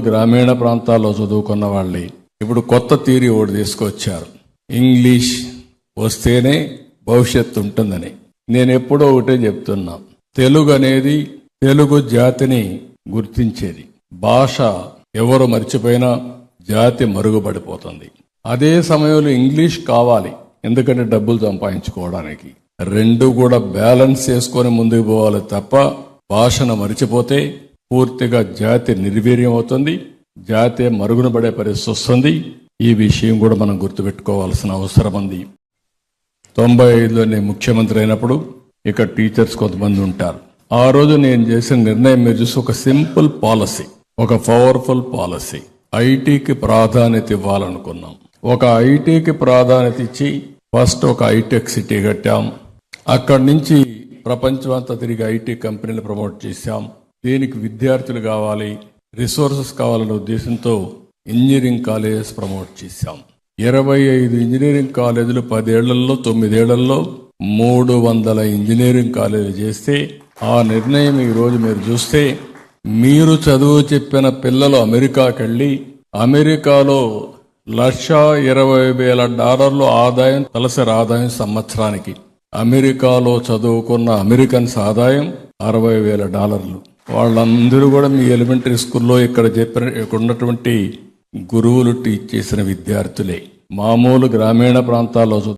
గ్రామీణ ప్రాంతాల్లో చదువుకున్న వాళ్ళే. ఇప్పుడు కొత్త థీరీ ఒకటి తీసుకొచ్చారు. ఇంగ్లీష్ వస్తేనే భవిష్యత్తు ఉంటుందని. నేను ఎప్పుడో ఒకటే చెప్తున్నా. తెలుగు అనేది తెలుగు జాతిని గుర్తించేది. భాష ఎవరు మర్చిపోయినా జాతి మరుగుపడిపోతుంది. అదే సమయంలో ఇంగ్లీష్ కావాలి. ఎందుకంటే డబ్బులు సంపాదించుకోవడానికి. రెండు కూడా బ్యాలెన్స్ చేసుకొని ముందుకు పోవాలి తప్ప భాషను మరిచిపోతే పూర్తిగా జాతి నిర్వీర్యం అవుతుంది జాతి మరుగున పడే పరిస్థితి వస్తుంది. ఈ విషయం కూడా మనం గుర్తుపెట్టుకోవాల్సిన అవసరం ఉంది. తొంభై ఐదులో నేను ముఖ్యమంత్రి అయినప్పుడు ఇక్కడ టీచర్స్ కొంతమంది ఉంటారు. ఆ రోజు నేను చేసిన నిర్ణయం మీరు చూసి ఒక సింపుల్ పాలసీ ఒక పవర్ఫుల్ పాలసీ. ఐటీకి ప్రాధాన్యత ఇవ్వాలనుకున్నాం. ఒక ఐటీకి ప్రాధాన్యత ఇచ్చి ఫస్ట్ ఒక ఐటెక్ సిటీ కట్టాం. అక్కడి నుంచి ప్రపంచం అంతా తిరిగి ఐటీ కంపెనీలు ప్రమోట్ చేశాం. దీనికి విద్యార్థులు కావాలి రిసోర్సెస్ కావాలనే ఉద్దేశంతో ఇంజనీరింగ్ కాలేజెస్ ప్రమోట్ చేశాం. ఇరవై ఐదు ఇంజనీరింగ్ కాలేజీలు పదేళ్ళలో తొమ్మిదేళ్ళలో మూడు వందల ఇంజనీరింగ్ కాలేజీలు చేస్తే ఆ నిర్ణయం ఈ రోజు మీరు చూస్తే మీరు చదువు చెప్పిన పిల్లలు అమెరికాకి వెళ్ళి అమెరికాలో లక్ష ఇరవై వేల డాలర్లు ఆదాయం తలసరి ఆదాయం సంవత్సరానికి. అమెరికాలో చదువుకున్న అమెరికన్స్ ఆదాయం అరవై వేల డాలర్లు. వాళ్ళందరూ కూడా మీ ఎలిమెంటరీ స్కూల్లో ఇక్కడ చెప్పిన ఇక్కడ ఉన్నటువంటి గురువులు టీచ్ చేసిన విద్యార్థులే. మామూలు గ్రామీణ ప్రాంతాల్లో చూ